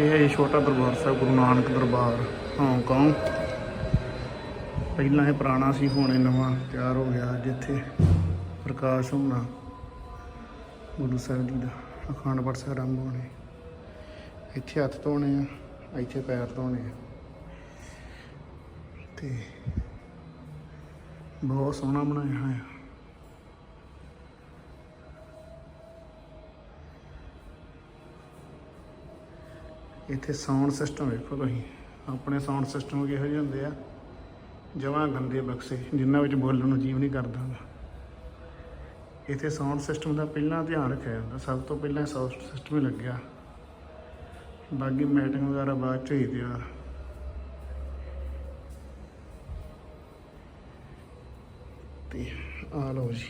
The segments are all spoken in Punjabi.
ਇਹ ਹੈ ਛੋਟਾ ਦਰਬਾਰ ਸਾਹਿਬ, ਗੁਰੂ ਨਾਨਕ ਦਰਬਾਰ ਹਾਂਗਕਾਂਗ ਪਹਿਲਾਂ ਇਹ ਪੁਰਾਣਾ ਸੀ, ਹੁਣ ਇਹ ਨਵਾਂ ਤਿਆਰ ਹੋ ਗਿਆ ਜਿੱਥੇ ਪ੍ਰਕਾਸ਼ ਹੋਣਾ। ਗੁਰੂ ਸਾਹਿਬ ਜੀ ਦਾ ਅਖੰਡ ਪਾਠ ਸਾਹਿਬ ਆਰੰਭ ਹੋਣੇ। ਇੱਥੇ ਹੱਥ ਧੋਣੇ ਆ, ਇੱਥੇ ਪੈਰ ਧੋਣੇ ਆ। ਤੇ ਬਹੁਤ ਸੋਹਣਾ ਬਣਾਇਆ ਹੋਇਆ। ਇੱਥੇ ਸਾਊਂਡ ਸਿਸਟਮ ਵੇਖੋ ਤੁਸੀਂ। ਆਪਣੇ ਸਾਊਂਡ ਸਿਸਟਮ ਕਿਹੋ ਜਿਹੇ ਹੁੰਦੇ ਆ। ਜਮਾਂ ਗੰਦੇ ਬਕਸੇ, ਜਿਨ੍ਹਾਂ ਵਿੱਚ ਬੋਲਣ ਨੂੰ ਜੀਵ ਨਹੀਂ ਕਰਦਾ ਹੁੰਦਾ। ਇੱਥੇ ਸਾਊਂਡ ਸਿਸਟਮ ਦਾ ਪਹਿਲਾਂ ਧਿਆਨ ਰੱਖਿਆ ਜਾਂਦਾ। ਸਭ ਤੋਂ ਪਹਿਲਾਂ ਸਾਊਂਡ ਸਿਸਟਮ ਹੀ ਲੱਗਿਆ। ਬਾਕੀ ਮੈਟਿੰਗ ਵਗੈਰਾ ਬਾਅਦ ਚ ਹੀ ਤਿਆਰ। ਤੇ ਆ ਲਓ ਜੀ।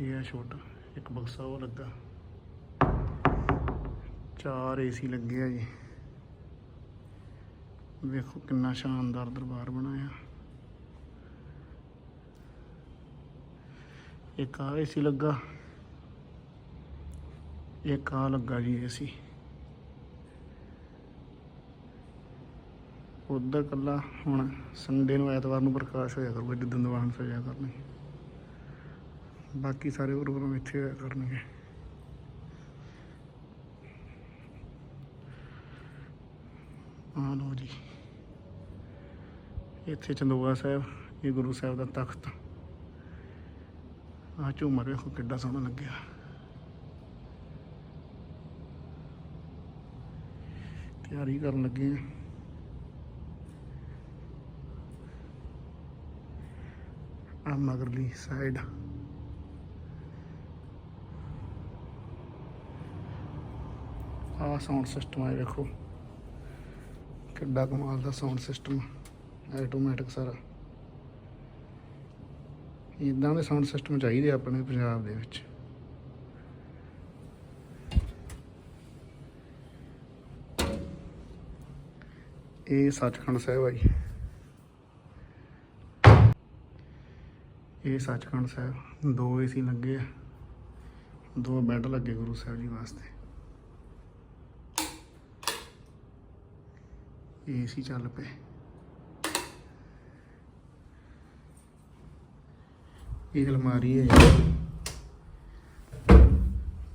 ਇਹ ਆ ਛੋਟਾ, ਇੱਕ ਬਕਸਾ ਉਹ ਲੱਗਾ। ਚਾਰ ਏਸੀ ਲੱਗੇ ਆ ਜੀ। ਵੇਖੋ ਕਿੰਨਾ ਸ਼ਾਨਦਾਰ ਦਰਬਾਰ ਬਣਾਇਆ। ਇੱਕ ਆ ਏਸੀ ਲੱਗਾ, ਇੱਕ ਆ ਲੱਗਾ ਜੀ ਏਸੀ। ਉਧਰ ਕੱਲਾ ਹੁਣ ਸੰਡੇ ਨੂੰ ਐਤਵਾਰ ਨੂੰ ਪ੍ਰਕਾਸ਼ ਹੋਇਆ ਕਰੂਗਾ, ਜਿੱਦਣ ਦੀਵਾਨ ਸਜਾ ਕਰਨੀ ਬਾਕੀ ਸਾਰੇ ਪ੍ਰੋਗਰਾਮ ਇੱਥੇ ਹੋਇਆ ਕਰਨਗੇ। ਆ ਲਓ ਜੀ। ਇੱਥੇ ਚੰਦੋਆ ਸਾਹਿਬ, ਇਹ ਗੁਰੂ ਸਾਹਿਬ ਦਾ ਤਖਤ। ਆ ਝੂਮਰ ਵੇਖੋ ਕਿੱਡਾ ਸੋਹਣਾ ਲੱਗਿਆ। ਤਿਆਰੀ ਕਰਨ ਲੱਗੇ ਆ। ਆ ਮਗਰਲੀ ਸਾਈਡ ਆ ਸਾਊਂਡ ਸਿਸਟਮ ਆ ਵੇਖੋ। ਕਿੱਡਾ ਕਮਾਲ ਦਾ ਸਾਊਂਡ ਸਿਸਟਮ ਆਟੋਮੈਟਿਕ ਸਾਰਾ। ਇਦਾਂ ਦੇ ਸਾਊਂਡ ਸਿਸਟਮ ਚਾਹੀਦੇ ਆਪਣੇ ਪੰਜਾਬ ਦੇ ਵਿੱਚ। ਇਹ ਸੱਚਖੰਡ ਸਾਹਿਬ ਆ ਜੀ। ਇਹ ਸੱਚਖੰਡ ਸਾਹਿਬ, ਦੋ ਏਸੀ ਲੱਗੇ ਆ। ਦੋ ਬੈੱਡ ਲੱਗੇ ਗੁਰੂ ਸਾਹਿਬ ਜੀ ਵਾਸਤੇ। ਏਸੀ ਚੱਲ ਪਏ। ਇਹ ਅਲਮਾਰੀ ਹੈ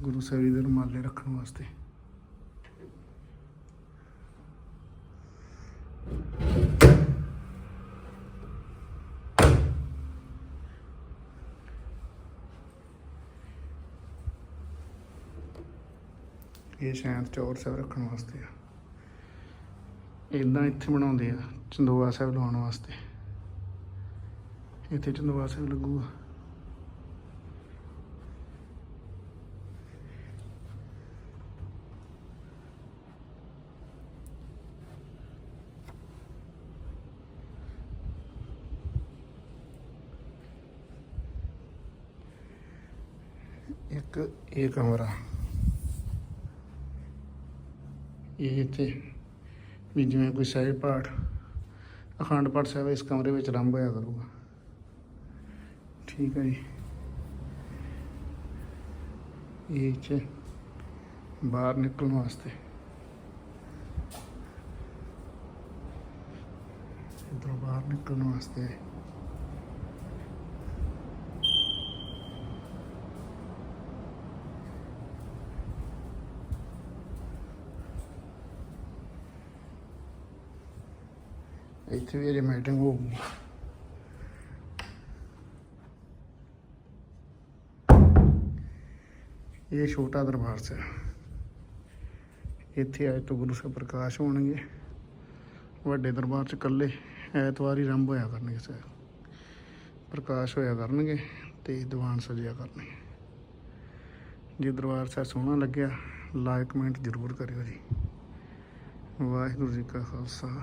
ਗੁਰੂ ਸਾਹਿਬ ਜੀ ਦੇ ਰੁਮਾਲੇ ਰੱਖਣ ਵਾਸਤੇ। ਇਹ ਸ਼ਾਇਦ ਚੋਰ ਸਾਹਿਬ ਰੱਖਣ ਵਾਸਤੇ ਆ। ਇਦਾਂ ਇੱਥੇ ਬਣਾਉਂਦੇ ਆ, ਚੰਦੋਆ ਸਾਹਿਬ ਲਾਉਣ ਵਾਸਤੇ। ਇੱਥੇ ਚੰਦੋਆ ਸਾਹਿਬ ਲੱਗੂਗਾ ਇੱਕ ਇਹ ਕਮਰਾ। ਇਹ ਇੱਥੇ ਵੀ ਜਿਵੇਂ ਕੋਈ ਸਹਿਜ ਪਾਠ, ਅਖੰਡ ਪਾਠ ਸਾਹਿਬ ਇਸ ਕਮਰੇ ਵਿੱਚ ਆਰੰਭ ਹੋਇਆ ਕਰੂਗਾ। ਠੀਕ ਹੈ ਜੀ। ਇਹ ਚ ਬਾਹਰ ਨਿਕਲਣ ਵਾਸਤੇ। ਇਧਰੋਂ ਬਾਹਰ ਨਿਕਲਣ ਵਾਸਤੇ। ਇੱਥੇ ਵੀ ਅਜੇ ਮੀਟਿੰਗ ਹੋਊਗੀ। ਇਹ ਛੋਟਾ ਦਰਬਾਰ ਸਾਹਿਬ। ਇੱਥੇ ਅੱਜ ਤੋਂ ਗੁਰੂ ਸਾਹਿਬ ਪ੍ਰਕਾਸ਼ ਹੋਣਗੇ। ਵੱਡੇ ਦਰਬਾਰ ਚ ਇਕੱਲੇ ਐਤਵਾਰ ਹੀ ਆਰੰਭ ਹੋਇਆ ਕਰਨਗੇ ਸਾਹਿਬ। ਪ੍ਰਕਾਸ਼ ਹੋਇਆ ਕਰਨਗੇ ਤੇ ਦੀਵਾਨ ਸਜਿਆ ਕਰਨਗੇ। ਜੇ ਦਰਬਾਰ ਸਾਹਿਬ ਸੋਹਣਾ ਲੱਗਿਆ ਲਾਈਕ ਕਮੈਂਟ ਜ਼ਰੂਰ ਕਰਿਓ ਜੀ। ਵਾਹਿਗੁਰੂ ਜੀ ਕਾ ਖਾਲਸਾ।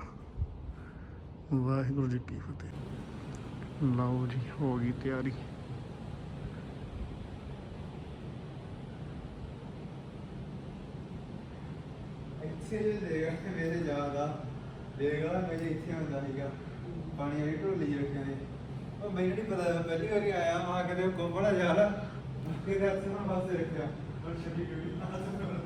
ਵਾਹਿਗੁਰੂ ਜੀ ਕੀ ਫਤਿਹ। ਲਓ ਜੀ ਹੋ ਗਈ ਤਿਆਰੀ। ਇੱਥੇ ਜੇ ਦੇਗਾ ਮੇਰੇ ਜ਼ਿਆਦਾ ਦੇਗਾ ਮੇਰੇ ਇੱਥੇ ਹੁੰਦਾ ਸੀਗਾ। ਪਾਣੀ ਵਾਲੀ ਢੋਲੀ ਰੱਖਿਆ ਨੇ। ਉਹ ਮੈਨੂੰ ਨਹੀਂ ਪਤਾ ਪਹਿਲੀ ਵਾਰੀ ਆਇਆ ਮਾਂ ਕਦੇ ਕੋਬੜਾ ਨਾਲ ਪਾਸੇ ਰੱਖਿਆ। ਹੁਣ ਛੱਡੀ ਗਈ।